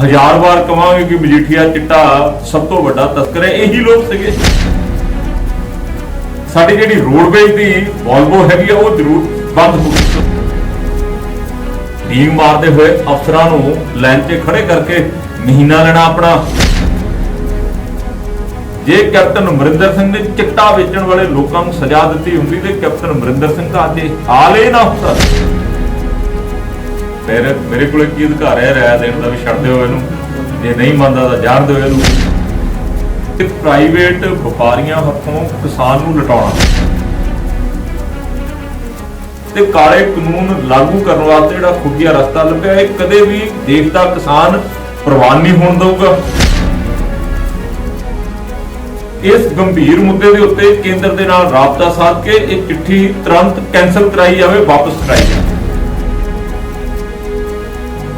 ਹਜ਼ਾਰ ਵਾਰ ਕਵਾਂਗੇ ਕਿ ਮਜੀਠੀਆ ਚਿੱਟਾ ਸਭ ਤੋਂ ਵੱਡਾ ਤਸਕਰ ਹੈ, ਇਹੀ ਲੋਕ ਸੀਗੇ। ਸਾਡੀ ਜਿਹੜੀ ਰੋਡਵੇਜ ਦੀ ਵੋਲਵੋ ਹੈਗੀ ਆ, ਉਹ ਜ਼ਰੂਰ ਬੰਦ ਹੋ ਢੀਂਗ ਮਾਰਦੇ ਹੋਏ ਅਫਸਰਾਂ ਨੂੰ ਲਾਈਨ 'ਚ ਖੜੇ ਕਰਕੇ ਮਹੀਨਾ ਲੈਣਾ ਆਪਣਾ। ਜੇ ਕੈਪਟਨ ਅਮਰਿੰਦਰ ਸਿੰਘ ਨੇ ਚਿੱਟਾ ਵੇਚਣ ਵਾਲੇ ਲੋਕਾਂ ਨੂੰ ਸਜ਼ਾ ਦਿੱਤੀ ਹੁੰਦੀ, ਤੇ ਕੈਪਟਨ ਅਮਰਿੰਦਰ ਸਿੰਘ ਦਾ ਅੱਜ ਇਹ ਹਾਲ ਇਹ ਨਾ ਹੁੰਦਾ। ਮੇਰੇ ਮੇਰੇ ਕੋਲ ਕੀ ਅਧਿਕਾਰ ਹੈ ਰਾਇ ਦੇਣ ਦਾ ਵੀ ਛੱਡ ਦਿਓ ਇਹਨੂੰ। ਜੇ ਨਹੀਂ ਮੰਨਦਾ ਤਾਂ ਜਾਣ ਦਿਓ ਇਹਨੂੰ। ਤੇ ਪ੍ਰਾਈਵੇਟ ਵਪਾਰੀਆਂ ਹੱਥੋਂ ਕਿਸਾਨ ਨੂੰ ਲਟਾਉਣਾ। ਤੇ ਕਾਲੇ ਕਾਨੂੰਨ ਲਾਗੂ ਕਰਨ ਵਾਸਤੇ ਜਿਹੜਾ ਖੁੱਗਿਆ ਰਸਤਾ ਲੱਭਿਆ, ਇਹ ਕਦੇ ਵੀ ਦੇਸ਼ ਦਾ ਕਿਸਾਨ ਪ੍ਰਵਾਨ ਨਹੀਂ ਹੋਣ ਦਊਗਾ। ਇਸ ਗੰਭੀਰ ਮੁੱਦੇ ਦੇ ਉੱਤੇ ਕੇਂਦਰ ਦੇ ਨਾਲ ਰਾਬਤਾ ਸਾਧ ਕੇ ਇਹ ਚਿੱਠੀ ਤੁਰੰਤ ਕੈਨਸਲ ਕਰਾਈ ਜਾਵੇ, ਵਾਪਸ ਕਰਾਈ ਜਾਵੇ।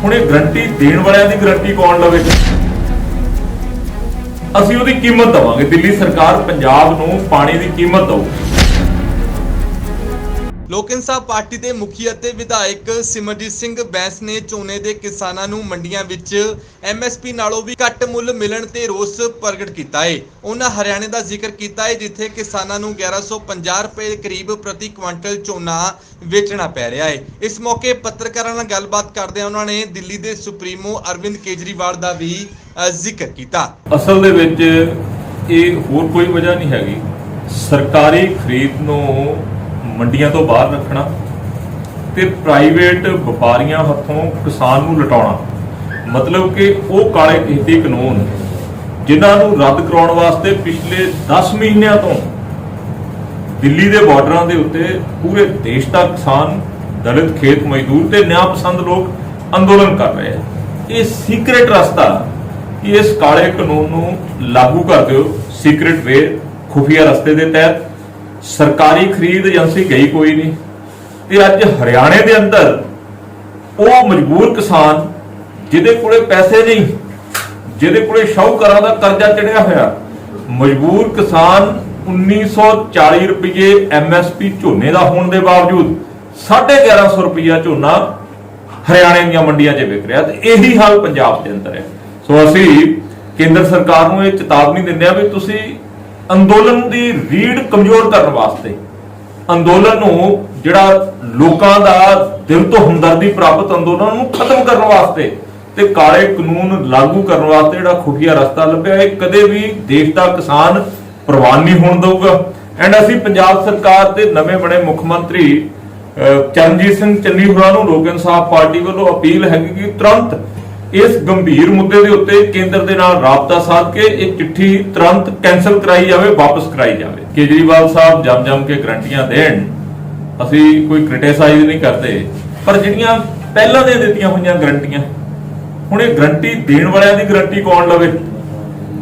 ਹੁਣ ਇਹ ਗਰੰਟੀ ਦੇਣ ਵਾਲਿਆਂ ਦੀ ਗਰੰਟੀ ਕੌਣ ਲਵੇ? ਅਸੀਂ ਉਹਦੀ ਕੀਮਤ ਦਵਾਂਗੇ। ਦਿੱਲੀ ਸਰਕਾਰ ਪੰਜਾਬ ਨੂੰ ਪਾਣੀ ਦੀ ਕੀਮਤ ਦਊਗੀ ਲੋਕ ਇਨਸਾਫ ਪਾਰਟੀ ਦੇ ਮੁਖੀ ਅਤੇ ਵਿਧਾਇਕ ਸਿਮਰਜੀਤ ਸਿੰਘ ਬੈਂਸ ਨੇ ਝੋਨੇ ਦੇ ਕਿਸਾਨਾਂ ਨੂੰ ਮੰਡੀਆਂ ਵਿੱਚ ਐਮਐਸਪੀ ਨਾਲੋਂ ਵੀ ਘੱਟ ਮੁੱਲ ਮਿਲਣ ਤੇ ਰੋਸ ਪ੍ਰਗਟ ਕੀਤਾ ਹੈ ਉਹਨਾਂ ਹਰਿਆਣੇ ਦਾ ਜ਼ਿਕਰ ਕੀਤਾ ਹੈ ਜਿੱਥੇ ਕਿਸਾਨਾਂ ਨੂੰ 1150 ਰੁਪਏ ਕਰੀਬ ਪ੍ਰਤੀ ਕੁਇੰਟਲ ਝੋਨਾ ਵੇਚਣਾ ਪੈ ਰਿਹਾ ਹੈ ਇਸ ਮੌਕੇ ਪੱਤਰਕਾਰਾਂ ਨਾਲ ਗੱਲਬਾਤ ਕਰਦਿਆਂ ਉਹਨਾਂ ਨੇ ਦਿੱਲੀ ਦੇ ਸੁਪਰੀਮੋ ਅਰਵਿੰਦ ਕੇਜਰੀਵਾਲ ਦਾ ਵੀ ਜ਼ਿਕਰ ਕੀਤਾ। ਅਸਲ ਦੇ ਵਿੱਚ ਇਹ ਹੋਰ ਕੋਈ ਵਜ੍ਹਾ ਨਹੀਂ ਹੈਗੀ। ਸਰਕਾਰੀ ਖਰੀਦ ਨੂੰ ਮੰਡੀਆਂ ਤੋਂ ਬਾਹਰ ਰੱਖਣਾ ਤੇ ਪ੍ਰਾਈਵੇਟ ਵਪਾਰੀਆਂ ਹੱਥੋਂ ਕਿਸਾਨ ਨੂੰ ਲਟਾਉਣਾ। ਮਤਲਬ ਕਿ ਉਹ ਕਾਲੇ ਖੇਤੀ ਕਾਨੂੰਨ ਜਿਨ੍ਹਾਂ ਨੂੰ ਰੱਦ ਕਰਾਉਣ ਵਾਸਤੇ ਪਿਛਲੇ 10 ਮਹੀਨਿਆਂ ਤੋਂ ਦਿੱਲੀ ਦੇ ਬਾਰਡਰਾਂ ਦੇ ਉੱਤੇ ਪੂਰੇ ਦੇਸ਼ ਦਾ ਕਿਸਾਨ, ਦਲਿਤ ਖੇਤ ਮਜ਼ਦੂਰ ਤੇ ਨਿਆਂ ਪਸੰਦ ਲੋਕ ਅੰਦੋਲਨ ਕਰ ਰਹੇ ਆ। ਇਹ ਸੀਕ੍ਰੇਟ ਰਸਤਾ ਕਿ ਇਸ ਕਾਲੇ ਕਾਨੂੰਨ ਨੂੰ ਲਾਗੂ ਕਰ ਦਿਓ। ਸੀਕ੍ਰੇਟ ਵੇ ਖੁਫੀਆ ਰਸਤੇ ਦੇ ਤਹਿਤ ਸਰਕਾਰੀ ਖਰੀਦ ਏਜੰਸੀ ਗਈ ਕੋਈ ਨਹੀਂ। ਤੇ ਅੱਜ ਹਰਿਆਣੇ ਦੇ ਅੰਦਰ ਉਹ ਮਜਬੂਰ ਕਿਸਾਨ ਜਿਹਦੇ ਕੋਲੇ ਪੈਸੇ ਨਹੀਂ, ਜਿਹਦੇ ਕੋਲੇ ਸ਼ਾਹੂਕਾਰਾਂ ਦਾ ਕਰਜ਼ਾ ਚੜਿਆ ਹੋਇਆ, ਮਜਬੂਰ ਕਿਸਾਨ 1940 ਰੁਪਏ ਐਮਐਸਪੀ ਝੋਨੇ ਦਾ ਹੋਣ ਦੇ ਬਾਵਜੂਦ 1150 ਰੁਪਇਆ ਝੋਨਾ ਹਰਿਆਣੇ ਦੀਆਂ ਮੰਡੀਆਂ 'ਚ ਵਿਕ ਰਿਹਾ ਤੇ ਇਹੀ ਹਾਲ ਪੰਜਾਬ ਦੇ ਅੰਦਰ ਹੈ। ਸੋ ਅਸੀਂ ਕੇਂਦਰ ਸਰਕਾਰ ਨੂੰ ਇਹ ਚੇਤਾਵਨੀ ਦਿੰਦੇ ਆ ਵੀ ਤੁਸੀਂ ਅੰਦੋਲਨ ਦੀ ਰੀੜ ਕਮਜ਼ੋਰ ਕਰਨ ਵਾਸਤੇ। ਅੰਦੋਲਨ ਨੂੰ ਜਿਹੜਾ ਲੋਕਾਂ ਦਾ ਦਿਲ ਤੋਂ ਹਮਦਰਦੀ ਪ੍ਰਾਪਤ ਅੰਦੋਲਨ ਨੂੰ ਖਤਮ ਕਰਨ ਵਾਸਤੇ ਤੇ ਕਾਲੇ ਕਾਨੂੰਨ ਲਾਗੂ ਕਰਨ ਵਾਸਤੇ ਜਿਹੜਾ ਖੁਫੀਆ ਰਸਤਾ ਲੱਭਿਆ ਇਹ ਕਦੇ ਵੀ ਦੇਸ਼ ਦਾ ਕਿਸਾਨ ਪ੍ਰਵਾਨ ਨਹੀਂ ਹੋਣ ਦਊਗਾ। ਐਂਡ ਅਸੀਂ ਪੰਜਾਬ ਸਰਕਾਰ ਦੇ ਨਵੇਂ ਬਣੇ ਮੁੱਖ ਮੰਤਰੀ ਅਹ, ਚਰਨਜੀਤ ਸਿੰਘ ਚੰਨੀ ਹੋਰਾਂ ਨੂੰ ਲੋਕ ਇਨਸਾਫ ਪਾਰਟੀ ਵੱਲੋਂ ਅਪੀਲ ਹੈਗੀ ਕਿ ਤੁਰੰਤ ਇਸ ਗੰਭੀਰ ਮੁੱਦੇ ਦੇ ਉੱਤੇ ਕੇਂਦਰ ਦੇ ਨਾਲ ਰਾਬਤਾ ਸਾਧ ਕੇ ਇਹ ਚਿੱਠੀ ਤੁਰੰਤ ਕੈਨਸਲ ਕਰਾਈ ਜਾਵੇ, ਵਾਪਸ ਕਰਾਈ ਜਾਵੇ। ਕੇਜਰੀਵਾਲ ਸਾਹਿਬ ਜਮ ਜੰਮ ਕੇ ਗਰੰਟੀਆਂ ਦੇਣ, ਅਸੀਂ ਕੋਈ ਕ੍ਰਿਟਿਸਾਈਜ਼ ਨਹੀਂ ਕਰਦੇ, ਪਰ ਜਿਹੜੀਆਂ ਪਹਿਲਾਂ ਦੇ ਦਿੱਤੀਆਂ ਹੋਈਆਂ ਗਰੰਟੀਆਂ, ਹੁਣ ਇਹ ਗਰੰਟੀ ਦੇਣ ਵਾਲਿਆਂ ਦੀ ਗਰੰਟੀ ਕੌਣ ਲਵੇ?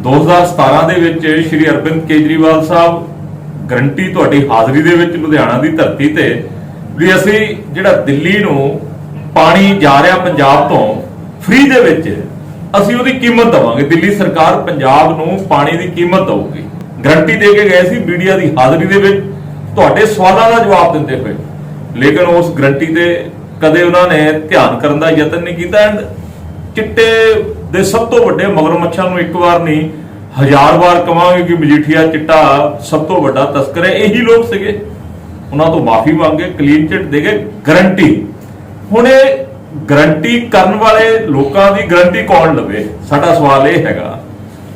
2017 ਦੇ ਵਿੱਚ ਸ਼੍ਰੀ ਅਰਵਿੰਦ ਕੇਜਰੀਵਾਲ ਸਾਹਿਬ ਗਰੰਟੀ ਤੁਹਾਡੀ ਹਾਜ਼ਰੀ ਦੇ ਵਿੱਚ ਲੁਧਿਆਣਾ ਦੀ ਧਰਤੀ ਤੇ, ਵੀ ਅਸੀਂ ਜਿਹੜਾ ਦਿੱਲੀ ਨੂੰ ਪਾਣੀ ਜਾ ਰਿਹਾ ਪੰਜਾਬ ਤੋਂ ਫ੍ਰੀ ਦੇ ਵਿੱਚ ਅਸੀਂ ਉਹਦੀ ਕੀਮਤ ਦਵਾਂਗੇ। ਦਿੱਲੀ ਸਰਕਾਰ ਪੰਜਾਬ ਨੂੰ ਪਾਣੀ ਦੀ ਕੀਮਤ ਦਊਗੀ। ਗਰੰਟੀ ਦੇ ਕੇ ਗਏ ਸੀ ਮੀਡੀਆ ਦੀ ਹਾਜ਼ਰੀ ਦੇ ਵਿੱਚ। ਤੁਹਾਡੇ ਸਵਾਲਾਂ ਦਾ ਜਵਾਬ ਦਿੰਦੇ ਹੋਏ। ਲੇਕਿਨ ਉਸ ਗਰੰਟੀ ਤੇ ਕਦੇ ਉਹਨਾਂ ਨੇ ਧਿਆਨ ਕਰਨ ਦਾ ਯਤਨ ਨਹੀਂ ਕੀਤਾ। ਐਂਡ ਚਿੱਟੇ ਦੇ ਸਭ ਤੋਂ ਵੱਡੇ ਮਗਰਮੱਛਾਂ ਨੂੰ ਇੱਕ ਵਾਰ ਨਹੀਂ, ਹਜ਼ਾਰ ਵਾਰ ਕਵਾਂਗੇ ਕਿ ਮਜੀਠੀਆ ਚਿੱਟਾ ਸਭ ਤੋਂ ਵੱਡਾ ਤਸਕਰ ਹੈ। ਇਹੀ ਲੋਕ ਸੀਗੇ। ਉਹਨਾਂ ਤੋਂ ਮਾਫੀ ਮੰਗੇ ਕਲੀਨ ਚਿੱਟ ਦੇ ਗਏ ਗਰੰਟੀ ਹੁਣ ਇਹ ਗਰੰਟੀ ਕਰਨ ਵਾਲੇ ਲੋਕਾਂ ਦੀ ਗਰੰਟੀ ਕੌਣ ਲਵੇ? ਸਾਡਾ ਸਵਾਲ ਇਹ ਹੈਗਾ,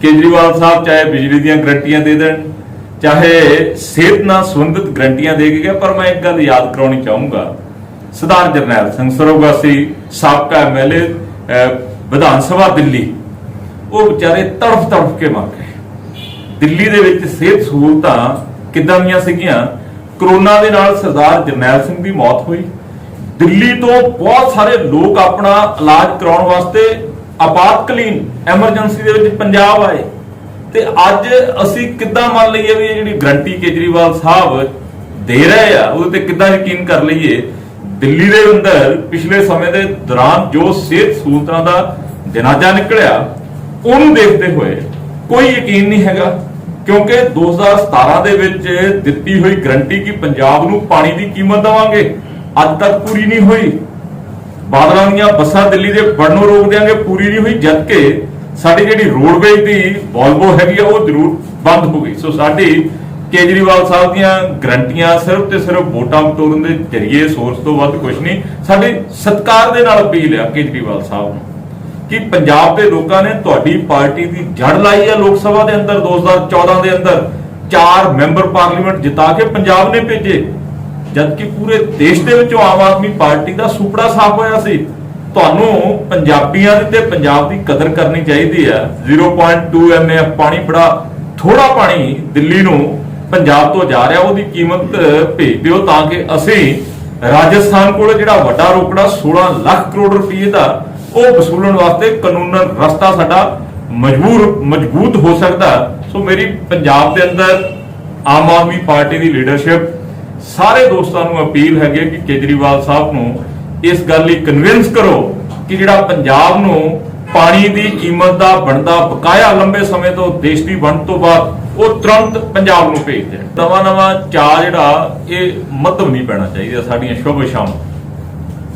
ਕੇਜਰੀਵਾਲ ਸਾਹਿਬ ਚਾਹੇ ਬਿਜਲੀ ਦੀਆਂ ਗਰੰਟੀਆਂ ਦੇ ਦੇਣ, ਚਾਹੇ ਸਿਹਤ ਨਾਲ ਸੰਬੰਧਿਤ ਗਰੰਟੀਆਂ ਦੇ ਕੇ ਗਿਆ, ਪਰ ਮੈਂ ਇੱਕ ਗੱਲ ਯਾਦ ਕਰਾਉਣੀ ਚਾਹੂੰਗਾ। ਸਰਦਾਰ ਜਰਨੈਲ ਸਿੰਘ ਸਰੋਗਾਸੀ ਸਾਬਕਾ ਐਮਐਲਏ ਵਿਧਾਨ ਸਭਾ ਦਿੱਲੀ। ਉਹ ਵਿਚਾਰੇ ਤੜਫ ਤੜਫ ਕੇ ਮਰ ਗਏ। ਦਿੱਲੀ ਦੇ ਵਿੱਚ ਸਿਹਤ ਸਹੂਲਤਾਂ ਕਿੱਦਾਂ ਦੀਆਂ ਸੀਗੀਆਂ? ਕਰੋਨਾ ਦੇ ਨਾਲ ਸਰਦਾਰ ਜਰਨੈਲ ਸਿੰਘ ਦੀ ਮੌਤ ਹੋਈ। ਦਿੱਲੀ ਤੋਂ ਬਹੁਤ ਸਾਰੇ ਲੋਕ ਆਪਣਾ ਇਲਾਜ ਕਰਾਉਣ ਵਾਸਤੇ ਆਪਾਤਕਾਲੀਨ ਐਮਰਜੈਂਸੀ ਦੇ ਵਿੱਚ ਪੰਜਾਬ ਆਏ। ਤੇ ਅੱਜ ਅਸੀਂ ਕਿੱਦਾਂ ਮੰਨ ਲਈਏ ਵੀ ਇਹ ਜਿਹੜੀ ਗਰੰਟੀ ਕੇਜਰੀਵਾਲ ਸਾਹਿਬ ਦੇ ਰਹੇ ਆ, ਉਹਦੇ ਤੇ ਕਿੱਦਾਂ ਯਕੀਨ ਕਰ ਲਈਏ, ਦਿੱਲੀ ਦੇ ਅੰਦਰ ਪਿਛਲੇ ਸਮੇਂ ਦੇ ਦੌਰਾਨ ਜੋ ਸਿਹਤ ਸਹੂਲਤਾਂ ਦਾ ਜਨਾਜ਼ਾ ਨਿਕਲਿਆ, ਉਹਨੂੰ ਦੇਖਦੇ ਹੋਏ ਕੋਈ ਯਕੀਨ ਨਹੀਂ ਹੈਗਾ, ਕਿਉਂਕਿ 2017 ਦੇ ਵਿੱਚ ਦਿੱਤੀ ਹੋਈ ਗਰੰਟੀ ਕਿ ਪੰਜਾਬ ਨੂੰ ਪਾਣੀ ਦੀ ਕੀਮਤ ਦੇਵਾਂਗੇ। ਅੱਜ ਤੱਕ ਪੂਰੀ ਨਹੀਂ ਹੋਈ। ਬਾਦਲਾਂ ਦੀਆਂ ਬੱਸਾਂ ਦਿੱਲੀ ਦੇ ਵੜਨੋਂ ਰੋਕ ਦਿਆਂਗੇ, ਪੂਰੀ ਨਹੀਂ ਹੋਈ ਜਦ ਕਿ ਸਾਡੀ ਜਿਹੜੀ ਰੋਡਵੇਜ ਦੀ ਵੋਲਵੋ ਹੈਗੀ ਆ, ਉਹ ਜ਼ਰੂਰ ਬੰਦ ਹੋ ਗਈ। ਸੋ ਸਾਡੀ ਕੇਜਰੀਵਾਲ ਸਾਹਿਬ ਦੀਆਂ ਗਰੰਟੀਆਂ ਸਿਰਫ ਤੇ ਸਿਰਫ ਵੋਟਾਂ ਬਟੋਰਨ ਦੇ ਜ਼ਰੀਏ ਸੋਰਸ ਤੋਂ ਵੱਧ ਕੁਝ ਨਹੀਂ, ਸਾਡੇ ਸਤਕਾਰ ਦੇ ਨਾਲ ਅਪੀਲ ਆ ਕੇਜਰੀਵਾਲ ਸਾਹਿਬ ਨੂੰ ਕਿ ਪੰਜਾਬ ਦੇ ਲੋਕਾਂ ਨੇ ਤੁਹਾਡੀ ਪਾਰਟੀ ਦੀ ਜੜ ਲਾਈ ਆ ਲੋਕ ਸਭਾ ਦੇ ਅੰਦਰ 2014 ਦੇ ਅੰਦਰ, ਚਾਰ ਮੈਂਬਰ ਪਾਰਲੀਮੈਂਟ ਜਿਤਾ ਕੇ ਪੰਜਾਬ ਨੇ ਭੇਜੇ। ਜਦਕਿ ਪੂਰੇ ਦੇਸ਼ ਦੇ ਵਿੱਚੋਂ ਆਮ ਆਦਮੀ ਪਾਰਟੀ ਦਾ ਸੁਪੜਾ ਸਾਫ਼ ਹੋਇਆ ਸੀ, ਤੁਹਾਨੂੰ ਪੰਜਾਬੀਆਂ ਦੀ ਤੇ ਪੰਜਾਬ ਦੀ ਕਦਰ ਕਰਨੀ ਚਾਹੀਦੀ ਆ 0.2 ਐਮਐਫ ਪਾਣੀ ਬੜਾ ਥੋੜਾ ਪਾਣੀ ਦਿੱਲੀ ਨੂੰ ਪੰਜਾਬ ਤੋਂ ਜਾ ਰਿਹਾ, ਉਹਦੀ ਕੀਮਤ ਭੇਜ ਦਿਓ ਤਾਂ ਕਿ ਅਸੀਂ ਰਾਜਸਥਾਨ ਕੋਲ ਜਿਹੜਾ ਵੱਡਾ ਰੋਕੜਾ 16 ਲੱਖ ਕਰੋੜ ਰੁਪਏ ਦਾ, ਉਹ ਵਸੂਲਣ ਵਾਸਤੇ ਕਾਨੂੰਨਨ ਰਸਤਾ ਸਾਡਾ ਮਜਬੂਰ, ਮਜ਼ਬੂਤ ਹੋ ਸਕਦਾ। ਸੋ ਮੇਰੀ ਪੰਜਾਬ ਦੇ ਅੰਦਰ ਆਮ ਆਦਮੀ ਪਾਰਟੀ ਦੀ ਲੀਡਰਸ਼ਿਪ ਸਾਰੇ ਦੋਸਤਾਂ ਨੂੰ ਅਪੀਲ ਹੈਗੀ ਹੈ ਕਿ ਕੇਜਰੀਵਾਲ ਸਾਹਿਬ ਨੂੰ ਇਸ ਗੱਲ ਲਈ ਕਨਵਿੰਸ ਕਰੋ ਕਿ ਜਿਹੜਾ ਪੰਜਾਬ ਨੂੰ ਪਾਣੀ ਦੀ ਕੀਮਤ ਦਾ ਬਣਦਾ ਬਕਾਇਆ ਲੰਬੇ ਸਮੇਂ ਤੋਂ ਦੇਸ਼ ਦੀ ਵੰਡ ਤੋਂ ਬਾਅਦ ਉਹ ਤੁਰੰਤ ਪੰਜਾਬ ਨੂੰ ਭੇਜ ਦੇਣ। ਨਵਾਂ ਨਵਾਂ ਚਾਹ ਜਿਹੜਾ, ਇਹ ਮੱਧਮ ਨਹੀਂ ਪੈਣਾ ਚਾਹੀਦਾ ਸਾਡੀਆਂ ਸ਼ੁਭ ਸ਼ਾਮ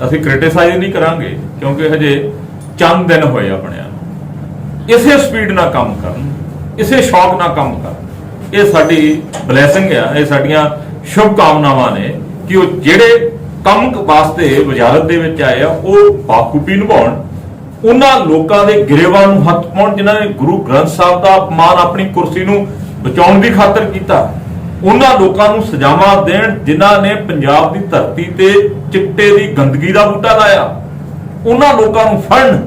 ਅਸੀਂ ਕ੍ਰਿਟਿਸਾਈਜ਼ ਨਹੀਂ ਕਰਾਂਗੇ, ਕਿਉਂਕਿ ਹਜੇ ਚੰਦ ਦਿਨ ਹੋਏ ਆ ਬਣਿਆ ਇਸੇ ਸਪੀਡ ਨਾਲ ਕੰਮ ਕਰਨ, ਇਸੇ ਸ਼ੌਕ ਨਾਲ ਕੰਮ ਕਰਨ। ਇਹ ਸਾਡੀ ਬਲੇਸਿੰਗ ਆ, ਇਹ ਸਾਡੀਆਂ ਸ਼ੁਭ ਕਾਮਨਾਵਾਂ ਨੇ ਕਿ ਉਹ ਜਿਹੜੇ ਕੰਮ ਵਾਸਤੇ ਵਜ਼ਾਰਤ ਦੇ ਵਿੱਚ ਆਏ ਆ, ਉਹ ਬਾਖੂਬੀ ਨਿਭਾਉਣ। ਉਹਨਾਂ ਲੋਕਾਂ ਦੇ ਗਰੇਵਾਂ ਨੂੰ ਹੱਥ ਪਾਉਣ, ਜਿਨ੍ਹਾਂ ਨੇ ਗੁਰੂ ਗ੍ਰੰਥ ਸਾਹਿਬ ਦਾ ਅਪਮਾਨ ਆਪਣੀ ਕੁਰਸੀ ਨੂੰ ਬਚਾਉਣ ਦੀ ਖਾਤਰ ਕੀਤਾ। ਉਹਨਾਂ ਲੋਕਾਂ ਨੂੰ ਸਜ਼ਾਵਾਂ ਦੇਣ, ਜਿਨ੍ਹਾਂ ਨੇ ਪੰਜਾਬ ਦੀ ਧਰਤੀ ਤੇ ਚਿੱਟੇ ਦੀ ਗੰਦਗੀ ਦਾ ਬੂਟਾ ਲਾਇਆ। ਉਹਨਾਂ ਲੋਕਾਂ ਨੂੰ ਫੜਨ,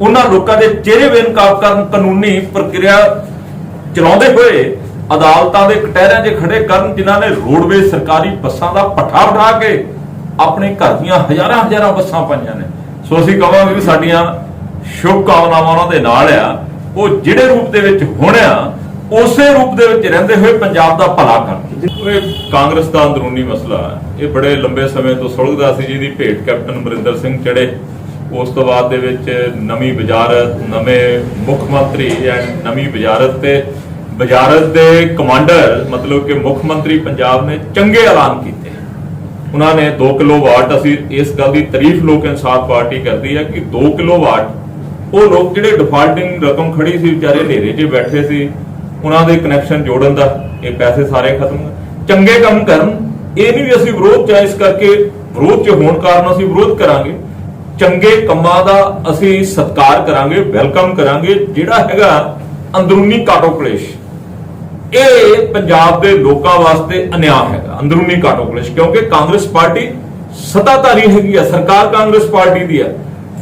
ਉਹਨਾਂ ਲੋਕਾਂ ਦੇ ਚਿਹਰੇ ਬੇਨਕਾਬ ਕਰਨ ਕਾਨੂੰਨੀ ਪ੍ਰਕਿਰਿਆ ਚਲਾਉਂਦੇ ਹੋਏ ਅਦਾਲਤਾਂ ਦੇ ਕਟਹਿਰਿਆਂ 'ਚ ਖੜੇ ਕਰਨ ਜਿਨ੍ਹਾਂ ਨੇ ਰੋਡਵੇ ਸਰਕਾਰੀ ਬੱਸਾਂ ਦਾ ਪੱਠਾ ਉਠਾ ਕੇ ਆਪਣੇ ਘਰ ਦੀਆਂ ਹਜ਼ਾਰਾਂ ਹਜ਼ਾਰਾਂ ਬੱਸਾਂ ਪਾਈਆਂ ਨੇ। ਸੋ ਅਸੀਂ ਕਹਾਂਗੇ ਵੀ ਸਾਡੀਆਂ ਸ਼ੁਭ ਕਾਮਨਾਵਾਂ ਉਹਨਾਂ ਦੇ ਨਾਲ ਆ। ਉਹ ਜਿਹੜੇ ਰੂਪ ਦੇ ਵਿੱਚ ਹੋਣ ਆ, ਉਸੇ ਰੂਪ ਦੇ ਵਿੱਚ ਰਹਿੰਦੇ ਹੋਏ ਪੰਜਾਬ ਦਾ ਭਲਾ ਕਰਨ ਇਹ ਕਾਂਗਰਸ ਦਾ ਅੰਦਰੂਨੀ ਮਸਲਾ ਹੈ। ਇਹ ਬੜੇ ਲੰਬੇ ਸਮੇਂ ਤੋਂ ਸੁਲਝਦਾ ਸੀ ਜਿਹਦੀ ਭੇਟ ਕੈਪਟਨ ਅਮਰਿੰਦਰ ਸਿੰਘ ਚੜੇ ਉਸ ਤੋਂ ਬਾਅਦ ਦੇ ਵਿੱਚ ਨਵੀਂ ਵਜ਼ਾਰਤ ਨਵੇਂ ਮੁੱਖ ਮੰਤਰੀ ਐਂਡ ਨਵੀਂ ਵਜ਼ਾਰਤ ਤੇ ਵਜ਼ਾਰਤ ਦੇ ਕਮਾਂਡਰ ਮਤਲਬ ਕਿ ਮੁੱਖ ਮੰਤਰੀ ਪੰਜਾਬ ਨੇ ਚੰਗੇ ਐਲਾਨ ਕੀਤੇ। ਉਹਨਾਂ ਨੇ 2 ਕਿਲੋਵਾਟ ਅਸੀਂ ਇਸ ਗੱਲ ਦੀ ਤਾਰੀਫ ਲੋਕ ਇਨਸਾਫ ਪਾਰਟੀ ਕਰਦੀ ਹੈ ਕਿ 2 ਕਿਲੋਵਾਟ ਉਹ ਲੋਕ ਜਿਹੜੇ ਡਿਫਾਲਟਿੰਗ ਰਕਮ ਖੜੀ ਸੀ ਵਿਚਾਰੇ ਹਨੇਰੇ 'ਚ ਬੈਠੇ ਸੀ ਉਹਨਾਂ ਦੇ ਕਨੈਕਸ਼ਨ ਜੋੜਨ ਦਾ ਇਹ ਪੈਸੇ ਸਾਰੇ ਖਤਮ ਚੰਗੇ ਕੰਮ ਕਰਨ ਇਹ ਨਹੀਂ ਵੀ ਅਸੀਂ ਵਿਰੋਧ ਚ ਆ, ਇਸ ਕਰਕੇ ਵਿਰੋਧ ਚ ਹੋਣ ਕਾਰਨ ਅਸੀਂ ਵਿਰੋਧ ਕਰਾਂਗੇ। ਚੰਗੇ ਕੰਮਾਂ ਦਾ ਅਸੀਂ ਸਤਿਕਾਰ ਕਰਾਂਗੇ ਵੈਲਕਮ ਕਰਾਂਗੇ ਜਿਹੜਾ ਹੈਗਾ ਅੰਦਰੂਨੀ ਕਾਟੋ ਕਲੇਸ਼। ਇਹ ਪੰਜਾਬ ਦੇ ਲੋਕਾਂ ਵਾਸਤੇ ਅਨਿਆਂ ਹੈਗਾ, ਅੰਦਰੂਨੀ ਕਾਟੋ ਕਲੇਸ਼, ਕਿਉਂਕਿ ਕਾਂਗਰਸ ਪਾਰਟੀ ਸੱਤਾਧਾਰੀ ਹੈਗੀ ਆ, ਸਰਕਾਰ ਕਾਂਗਰਸ ਪਾਰਟੀ ਦੀ ਆ।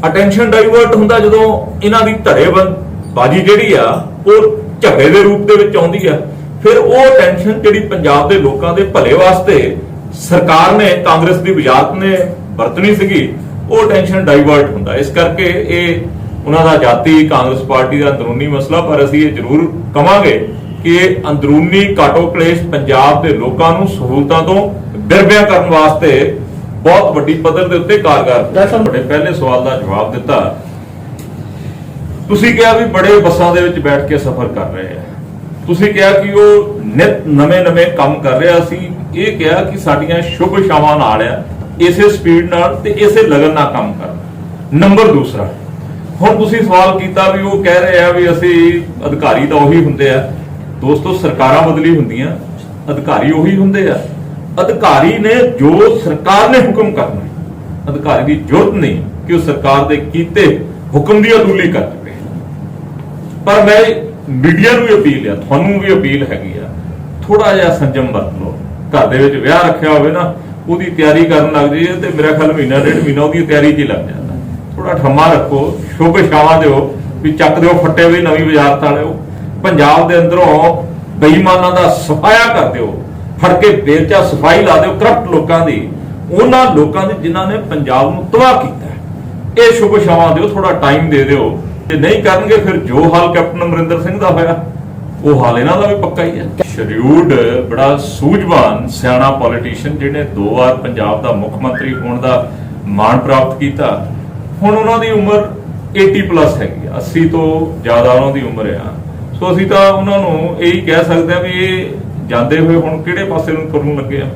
ਅਟੈਂਸ਼ਨ ਡਾਈਵਰਟ ਹੁੰਦਾ ਜਦੋਂ ਇਹਨਾਂ ਦੀ ਧੜੇਬੰਦ ਬਾਜੀ ਜਿਹੜੀ ਆ, ਉਹ ਝਗੜੇ ਦੇ ਰੂਪ ਦੇ ਵਿੱਚ ਆਉਂਦੀ ਆ। ਫਿਰ ਉਹ ਟੈਨਸ਼ਨ ਜਿਹੜੀ ਪੰਜਾਬ ਦੇ ਲੋਕਾਂ ਦੇ ਭਲੇ ਵਾਸਤੇ ਸਰਕਾਰ ਨੇ, ਕਾਂਗਰਸ ਦੀ ਵਿਜਾਤ ਨੇ ਵਰਤਣੀ ਸੀਗੀ, ਉਹ ਟੈਨਸ਼ਨ ਡਾਈਵਰਟ ਹੁੰਦਾ। ਇਸ ਕਰਕੇ ਇਹ ਉਹਨਾਂ ਦਾ ਜਾਤੀ ਕਾਂਗਰਸ ਪਾਰਟੀ ਦਾ ਅੰਦਰੂਨੀ ਮਸਲਾ, ਪਰ ਅਸੀਂ ਇਹ ਜ਼ਰੂਰ ਕਵਾਂਗੇ ਕਿ ਅੰਦਰੂਨੀ ਕਾਟੋ ਕਲੇਸ਼ ਪੰਜਾਬ ਦੇ ਲੋਕਾਂ ਨੂੰ ਸਹੂਲਤਾਂ ਤੋਂ ਬਿਰਬਿਆ ਕਰਨ ਵਾਸਤੇ ਬਹੁਤ ਵੱਡੀ ਪੱਧਰ ਦੇ ਉੱਤੇ ਕਾਰਗਰ ਤੁਹਾਡੇ ਪਹਿਲੇ ਸਵਾਲ ਦਾ ਜਵਾਬ ਦਿੱਤਾ। ਤੁਸੀਂ ਕਿਹਾ ਵੀ ਬੜੇ ਬੱਸਾਂ ਦੇ ਵਿੱਚ ਬੈਠ ਕੇ ਸਫ਼ਰ ਕਰ ਰਹੇ ਆ। ਤੁਸੀਂ ਕਿਹਾ ਕਿ ਉਹ ਨਿਤ ਨਵੇਂ-ਨਵੇਂ ਕੰਮ ਕਰ ਰਿਹਾ ਸੀ। ਇਹ ਕਿਹਾ ਕਿ ਸਾਡੀਆਂ ਸ਼ੁਭ ਸ਼ਾਵਾਂ ਨਾਲ ਆ ਇਸੇ ਸਪੀਡ ਨਾਲ ਤੇ ਇਸੇ ਲਗਨ ਨਾਲ ਕੰਮ ਕਰਨਾ ਨੰਬਰ ਦੂਸਰਾ ਹੁਣ ਤੁਸੀਂ ਸਵਾਲ ਕੀਤਾ ਵੀ ਉਹ ਕਹਿ ਰਹੇ ਆ ਵੀ ਅਸੀਂ ਅਧਿਕਾਰੀ ਤਾਂ ਉਹੀ ਹੁੰਦੇ ਆ। ਦੋਸਤੋ, ਸਰਕਾਰਾਂ ਬਦਲੀ ਹੁੰਦੀਆਂ, ਅਧਿਕਾਰੀ ਉਹੀ ਹੁੰਦੇ ਆ। ਅਧਿਕਾਰੀ ਨੇ ਜੋ ਸਰਕਾਰ ਨੇ ਹੁਕਮ ਕਰਨਾ ਅਧਿਕਾਰੀ ਦੀ ਜ਼ਰੂਰਤ ਨਹੀਂ ਕਿ ਉਹ ਸਰਕਾਰ ਦੇ ਕੀਤੇ ਹੁਕਮ ਦੀ ਅਦੂਲੀ ਕਰ ਚੁੱਕੇ ਪਰ ਮੈਂ ਮੀਡੀਆ ਨੂੰ ਵੀ ਅਪੀਲ ਆ, ਤੁਹਾਨੂੰ ਵੀ ਅਪੀਲ ਹੈਗੀ ਆ ਥੋੜਾ ਜਿਹਾ ਸੰਜਮ ਵਰਤ ਲਓ। ਘਰ ਦੇ ਵਿੱਚ ਵਿਆਹ ਰੱਖਿਆ ਹੋਵੇ ਨਾ, ਉਹਦੀ ਤਿਆਰੀ ਕਰਨ ਲੱਗ ਜਾਈਏ ਤੇ ਮੇਰਾ ਖਿਆਲ ਮਹੀਨਾ, ਡੇਢ ਮਹੀਨਾ ਉਹਦੀ ਤਿਆਰੀ 'ਚ ਹੀ ਲੱਗ ਜਾਂਦਾ। ਥੋੜਾ ਠੰਮਾ ਰੱਖੋ ਸ਼ੁਭ ਛਾਵਾਂ ਦਿਓ, ਵੀ ਚੱਕ ਦਿਓ, ਫੱਟੇ ਵੀ ਨਵੀਂ ਬਾਜ਼ਾਰ ਵਜ਼ਾਰਤ ਵਾਲਿਓ। ਪੰਜਾਬ ਦੇ ਅੰਦਰੋਂ ਬੇਈਮਾਨਾਂ ਦਾ ਸਫਾਇਆ ਕਰ ਦਿਓ। ਫੜ ਕੇ ਬੇਲਚਾ ਸਫ਼ਾਈ ਲਾ ਦਿਓ ਕਰਪਟ ਲੋਕਾਂ ਦੀ। ਉਹਨਾਂ ਲੋਕਾਂ ਦੀ ਜਿਨ੍ਹਾਂ ਨੇ ਪੰਜਾਬ ਨੂੰ ਤਬਾਹ ਕੀਤਾ ਇਹ ਸ਼ੁਭ ਸ਼ਾਵਾਂ ਦਿਓ ਥੋੜਾ ਟਾਈਮ ਦੇ ਦਿਓ। ਜੇ ਨਹੀਂ ਕਰਨਗੇ ਫਿਰ ਜੋ ਹਾਲ ਕੈਪਟਨ ਅਮਰਿੰਦਰ ਸਿੰਘ ਦਾ ਹੋਇਆ ਉਹ ਹਾਲ ਇਹਨਾਂ ਦਾ ਵੀ ਪੱਕਾ ਹੀ ਹੈ। ਸ਼ਡਿਊਲਡ ਬੜਾ ਸੂਝਵਾਨ ਸਿਆਣਾ ਪੋਲੀਟੀਸ਼ੀਅਨ ਜਿਹਨੇ ਦੋ ਵਾਰ ਪੰਜਾਬ ਦਾ ਮੁੱਖ ਮੰਤਰੀ ਹੋਣ ਦਾ ਮਾਣ ਪ੍ਰਾਪਤ ਕੀਤਾ। ਹੁਣ ਉਹਨਾਂ ਦੀ ਉਮਰ 80 ਪਲੱਸ ਹੈਗੀ ਆ, 80 ਤੋਂ ਜ਼ਿਆਦਾ ਉਹਨਾਂ ਦੀ ਉਮਰ ਆ। ਸੋ ਅਸੀਂ ਤਾਂ ਉਹਨਾਂ ਨੂੰ ਇਹੀ ਕਹਿ ਸਕਦੇ ਆ ਵੀ ਇਹ ਜਾਂਦੇ ਹੋਏ ਹੁਣ ਕਿਹੜੇ ਪਾਸੇ ਨੂੰ ਤੁਰਨ ਲੱਗੇ ਆ?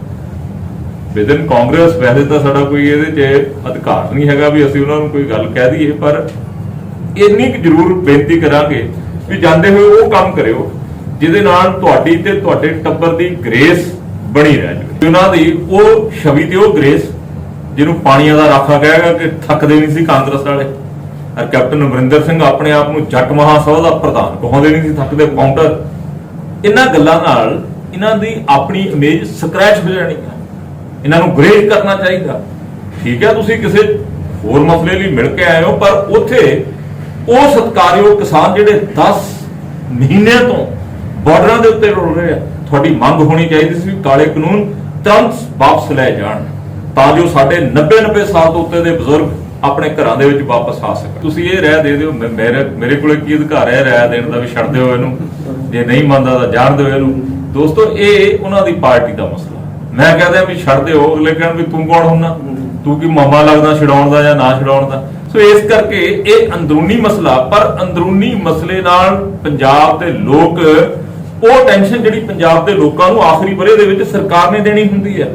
ਵਿਦਨ ਕਾਂਗਰਸ, ਵੈਸੇ ਤਾਂ ਸਾਡਾ ਕੋਈ ਇਹਦੇ 'ਚ ਅਧਿਕਾਰ ਨਹੀਂ ਹੈਗਾ ਵੀ ਅਸੀਂ ਉਹਨਾਂ ਨੂੰ ਕੋਈ ਗੱਲ ਕਹਿ ਦਈਏ, ਪਰ ਇੰਨੀ ਕੁ ਜ਼ਰੂਰ ਬੇਨਤੀ ਕਰਾਂਗੇ ਵੀ ਜਾਂਦੇ ਹੋਏ ਉਹ ਕੰਮ ਕਰਿਓ, ਜਿਹਦੇ ਨਾਲ ਤੁਹਾਡੀ ਤੇ ਤੁਹਾਡੇ ਟੱਬਰ ਦੀ ਗ੍ਰੇਸ ਬਣੀ ਰਹਿ ਜਾਵੇ। ਉਹਨਾਂ ਦੀ ਉਹ ਛਵੀ ਤੇ ਉਹ ਗ੍ਰੇਸ ਜਿਹਨੂੰ ਪਾਣੀਆਂ ਦਾ ਰਾਖਾ ਕਹੇਗਾ ਕਿ ਥੱਕਦੇ ਨਹੀਂ ਸੀ ਕਾਂਗਰਸ ਵਾਲੇ। ਔਰ ਕੈਪਟਨ ਅਮਰਿੰਦਰ ਸਿੰਘ ਆਪਣੇ ਆਪ ਨੂੰ ਜੱਟ ਮਹਾਸਭਾ ਦਾ ਪ੍ਰਧਾਨ ਕਹਾਉਂਦੇ ਨਹੀਂ ਸੀ ਥੱਕਦੇ ਕਾਊਂਟਰ। ਇਹਨਾਂ ਗੱਲਾਂ ਨਾਲ ਇਹਨਾਂ ਦੀ ਆਪਣੀ ਇਮੇਜ ਸਕ੍ਰੈਚ ਹੋ ਜਾਣੀ ਹੈ ਇਹਨਾਂ ਨੂੰ ਗ੍ਰੇਡ ਕਰਨਾ ਚਾਹੀਦਾ। ਠੀਕ ਹੈ, ਤੁਸੀਂ ਕਿਸੇ ਹੋਰ ਮਸਲੇ ਲਈ ਮਿਲ ਕੇ ਆਏ ਹੋ, ਪਰ ਉੱਥੇ ਉਹ ਸਤਕਾਰਯੋਗ ਕਿਸਾਨ ਜਿਹੜੇ 10 ਮਹੀਨਿਆਂ ਤੋਂ ਬਾਰਡਰਾਂ ਦੇ ਉੱਤੇ ਰੁਲ ਰਹੇ ਆ, ਤੁਹਾਡੀ ਮੰਗ ਹੋਣੀ ਚਾਹੀਦੀ ਸੀ ਵੀ ਕਾਲੇ ਕਾਨੂੰਨ ਤੁਰੰਤ ਵਾਪਸ ਲੈ ਜਾਣ, ਤਾਂ ਜੋ ਸਾਡੇ 90 90 ਸਾਲ ਤੋਂ ਉੱਤੇ ਦੇ ਬਜ਼ੁਰਗ ਆਪਣੇ ਘਰਾਂ ਦੇ ਵਿੱਚ ਵਾਪਸ ਆ ਸਕਣ। ਤੁਸੀਂ ਇਹ ਰਹਿ ਦੇ ਦਿਓ ਮੇਰੇ ਮੇਰੇ ਕੋਲੇ ਕੀ ਅਧਿਕਾਰ ਹੈ ਰਹਿ ਦੇਣ ਦਾ ਵੀ ਛੱਡ ਦਿਓ ਇਹਨੂੰ। ਜੇ ਨਹੀਂ ਮੰਨਦਾ ਤਾਂ ਜਾਣ ਦਿਓ ਇਹਨੂੰ। ਦੋਸਤੋ, ਇਹ ਉਹਨਾਂ ਦੀ ਪਾਰਟੀ ਦਾ ਮਸਲਾ। ਮੈਂ ਕਹਦਾ ਵੀ ਛੱਡ ਦਿਓ, ਅਗਲੇ ਕਹਿਣ ਵੀ ਤੂੰ ਕੌਣ ਹੁੰਨਾ ਤੂੰ ਕੀ ਮਾਮਾ ਲੱਗਦਾ, ਛਡਾਉਣ ਦਾ ਜਾਂ ਨਾ ਛਡਾਉਣ ਦਾ? ਸੋ ਇਸ ਕਰਕੇ ਇਹ ਅੰਦਰੂਨੀ ਮਸਲਾ, ਪਰ ਅੰਦਰੂਨੀ ਮਸਲੇ ਨਾਲ ਪੰਜਾਬ ਦੇ ਲੋਕ, ਉਹ ਟੈਨਸ਼ਨ ਜਿਹੜੀ ਪੰਜਾਬ ਦੇ ਲੋਕਾਂ ਨੂੰ ਆਖਰੀ ਬਰੇ ਦੇ ਵਿੱਚ ਸਰਕਾਰ ਨੇ ਦੇਣੀ ਹੁੰਦੀ ਹੈ।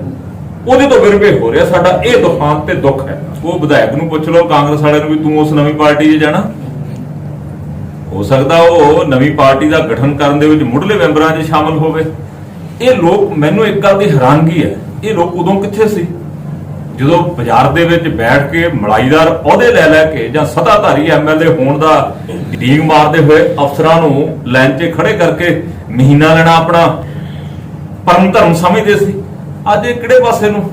ਉਹਦੇ ਤੋਂ ਵਿਰਵੇ ਹੋ ਰਿਹਾ, ਸਾਡਾ ਇਹ ਦੁਖਾਂਤ ਤੇ ਦੁੱਖ ਹੈ। ਉਹ ਵਿਧਾਇਕ ਨੂੰ ਪੁੱਛ ਲਓ, ਕਾਂਗਰਸ ਵਾਲਿਆਂ ਨੂੰ ਵੀ ਤੂੰ ਉਸ ਨਵੀਂ ਪਾਰਟੀ 'ਚ ਜਾਣਾ। ਹੋ ਸਕਦਾ ਉਹ ਨਵੀਂ ਪਾਰਟੀ ਦਾ ਗਠਨ ਕਰਨ ਦੇ ਵਿੱਚ ਮੁੱਢਲੇ ਮੈਂਬਰਾਂ 'ਚ ਸ਼ਾਮਲ ਹੋਵੇ। ਇਹ ਲੋਕ ਮੈਨੂੰ ਇੱਕ ਗੱਲ ਦੀ ਹੈਰਾਨਗੀ ਹੈ, ਇਹ ਲੋਕ ਉਦੋਂ ਕਿੱਥੇ ਸੀ? ਜਦੋਂ ਬਾਜ਼ਾਰ ਦੇ ਵਿੱਚ ਬੈਠ ਕੇ ਮਲਾਈਦਾਰ ਅਹੁਦੇ ਲੈ ਲੈ ਕੇ ਜਾਂ ਸੱਤਾਧਾਰੀ ਐਮਐਲਏ ਹੋਣ ਦਾ ਡੀਂਗ ਮਾਰਦੇ ਹੋਏ ਅਫਸਰਾਂ ਨੂੰ ਲਾਈਨ 'ਚ ਖੜੇ ਕਰਕੇ ਮਹੀਨਾ ਲੈਣਾ ਆਪਣਾ ਪਰਮ ਧਰਮ ਸਮਝਦੇ ਸੀ। ਅੱਜ ਇਹ ਕਿਹੜੇ ਪਾਸੇ ਨੂੰ?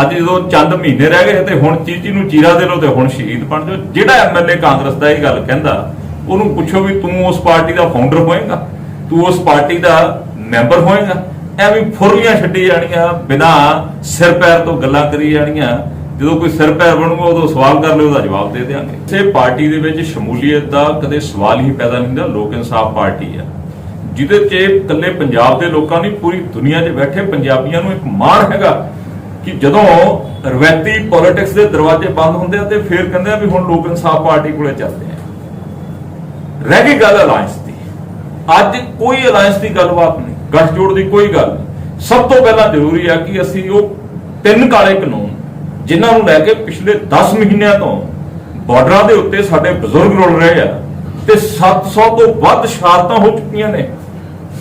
ਅੱਜ ਜਦੋਂ ਚੰਦ ਮਹੀਨੇ ਰਹਿ ਗਏ ਤੇ ਹੁਣ ਚੀਚੀ ਨੂੰ ਚੀਰਾ ਦੇ ਲੋ ਤੇ ਹੁਣ ਸ਼ਹੀਦ ਬਣ ਜਾਓ। ਜਿਹੜਾ ਐਮਐਲਏ ਕਾਂਗਰਸ ਦਾ ਇਹ ਗੱਲ ਕਹਿੰਦਾ, ਉਹਨੂੰ ਪੁੱਛੋ ਵੀ ਤੂੰ ਉਸ ਪਾਰਟੀ ਦਾ ਫਾਊਂਡਰ ਹੋਏਗਾ, ਤੂੰ ਉਸ ਪਾਰਟੀ ਦਾ ਮੈਂਬਰ ਹੋਏਗਾ। ਐਵੇਂ ਫੁਰਲੀਆਂ ਛੱਡੀ ਜਾਣੀਆਂ, ਬਿਨਾ ਸਿਰ ਪੈਰ ਤੋਂ ਗੱਲਾਂ ਕਰੀ ਜਾਣੀਆਂ। ਜਦੋਂ ਕੋਈ ਸਿਰ ਪੈਰ ਬਣੂਗਾ, ਉਦੋਂ ਸਵਾਲ ਕਰ ਲਿਓ, ਉਹਦਾ ਜਵਾਬ ਦੇ ਦੇਵਾਂਗੇ ਇਸੇ ਪਾਰਟੀ ਦੇ ਵਿੱਚ ਸ਼ਮੂਲੀਅਤ ਦਾ ਕਦੇ ਸਵਾਲ ਹੀ ਪੈਦਾ ਨਹੀਂ ਹੁੰਦਾ, ਲੋਕ ਇਨਸਾਫ ਪਾਰਟੀ ਆ। ਜਿਹਦੇ 'ਚ ਇਕੱਲੇ ਪੰਜਾਬ ਦੇ ਲੋਕਾਂ ਨਹੀਂ, ਪੂਰੀ ਦੁਨੀਆ 'ਚ ਬੈਠੇ ਪੰਜਾਬੀਆਂ ਨੂੰ ਇੱਕ ਮਾਣ ਹੈਗਾ ਕਿ ਜਦੋਂ ਰਵਾਇਤੀ ਪੋਲਿਟਿਕਸ ਦੇ ਦਰਵਾਜ਼ੇ ਬੰਦ ਹੁੰਦੇ ਆ ਤੇ ਫਿਰ ਕਹਿੰਦੇ ਆ ਵੀ ਹੁਣ ਲੋਕ ਇਨਸਾਫ ਪਾਰਟੀ ਕੋਲੇ ਚੱਲਦੇ ਆ। ਰਹਿ ਗਈ ਗੱਲ ਅਲਾਈਅੰਸ ਦੀ। ਅੱਜ ਕੋਈ ਅਲਾਈਅੰਸ ਦੀ ਗੱਲਬਾਤ ਨਹੀਂ, ਗੱਠਜੋੜ ਦੀ ਕੋਈ ਗੱਲ ਨਹੀਂ। ਸਭ ਤੋਂ ਪਹਿਲਾਂ ਜ਼ਰੂਰੀ ਆ ਕਿ ਅਸੀਂ ਉਹ ਤਿੰਨ ਕਾਲੇ ਕਾਨੂੰਨ, ਜਿਨ੍ਹਾਂ ਨੂੰ ਲੈ ਕੇ ਪਿਛਲੇ 10 ਮਹੀਨਿਆਂ ਤੋਂ ਬਾਰਡਰਾਂ ਦੇ ਉੱਤੇ ਸਾਡੇ ਬਜ਼ੁਰਗ ਰੁਲ ਰਹੇ ਆ ਤੇ 700 ਤੋਂ ਵੱਧ ਸ਼ਹਾਦਤਾਂ ਹੋ ਚੁੱਕੀਆਂ ਨੇ।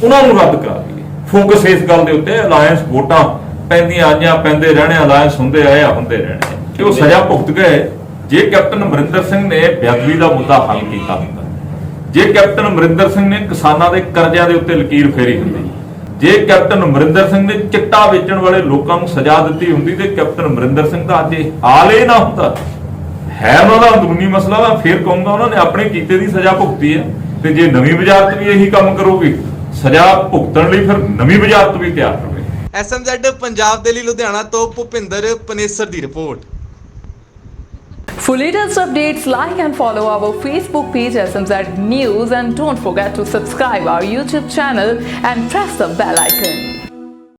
ਉਹਨਾਂ ਨੂੰ ਰੱਦ ਕਰਾ ਦਈਏ। ਫੋਕਸ ਇਸ ਗੱਲ ਦੇ ਉੱਤੇ ਅਲਾਈਅੰਸ ਵੋਟਾਂ ਪੈਂਦੀਆਂ ਆਈਆਂ, ਪੈਂਦੇ ਰਹਿਣੇ ਅਲਾਈਅੰਸ ਹੁੰਦੇ ਆਏ ਹੁੰਦੇ ਰਹਿਣੇ। ਤੇ ਉਹ ਸਜ਼ਾ ਭੁਗਤ ਗਏ। ਜੇ ਕੈਪਟਨ ਅਮਰਿੰਦਰ ਸਿੰਘ ਨੇ ਬੇਅਦਬੀ ਦਾ ਮੁੱਦਾ ਹੱਲ ਕੀਤਾ ਹੁੰਦਾ, ਜੇ ਕੈਪਟਨ ਅਮਰਿੰਦਰ ਸਿੰਘ ਨੇ ਕਿਸਾਨਾਂ ਦੇ ਕਰਜ਼ਿਆਂ ਦੇ ਉੱਤੇ ਲਕੀਰ ਫੇਰੀ ਹੁੰਦੀ, ਜੇ ਕੈਪਟਨ ਅਮਰਿੰਦਰ ਸਿੰਘ ਨੇ ਚਿੱਟਾ ਵੇਚਣ ਵਾਲੇ ਲੋਕਾਂ ਨੂੰ ਸਜ਼ਾ ਦਿੱਤੀ ਹੁੰਦੀ, ਤੇ ਕੈਪਟਨ ਅਮਰਿੰਦਰ ਸਿੰਘ ਦਾ ਅੱਜ ਇਹ ਹਾਲ ਇਹ ਨਾ ਹੁੰਦਾ। ਹੈ ਉਹਨਾਂ ਦਾ ਅੰਦਰੂਨੀ ਮਸਲਾ ਮੈਂ ਫੇਰ ਕਹੂੰਗਾ ਉਹਨਾਂ ਨੇ ਆਪਣੇ ਕੀਤੇ ਦੀ ਸਜ਼ਾ ਭੁਗਤੀ ਹੈ, ਤੇ ਜੇ ਨਵੀਂ ਬਾਜ਼ਾਰ ਚ ਵੀ ਇਹੀ ਕੰਮ ਕਰੋਗੇ ਸਜ਼ਾ ਭੁਗਤਣ ਲਈ ਫਿਰ ਨਵੀਂ ਵਜ਼ਾਰਤ ਵੀ ਤਿਆਰ ਹੋਵੇ ਐਸਐਮਜ਼ੈਡ ਪੰਜਾਬ ਦੇ ਲਈ ਲੁਧਿਆਣਾ ਤੋਂ ਭੁਪਿੰਦਰ ਪਨੇਸਰ ਦੀ report For latest updates, like and follow our Facebook page SMZ News and don't forget to subscribe our YouTube channel and press the bell icon.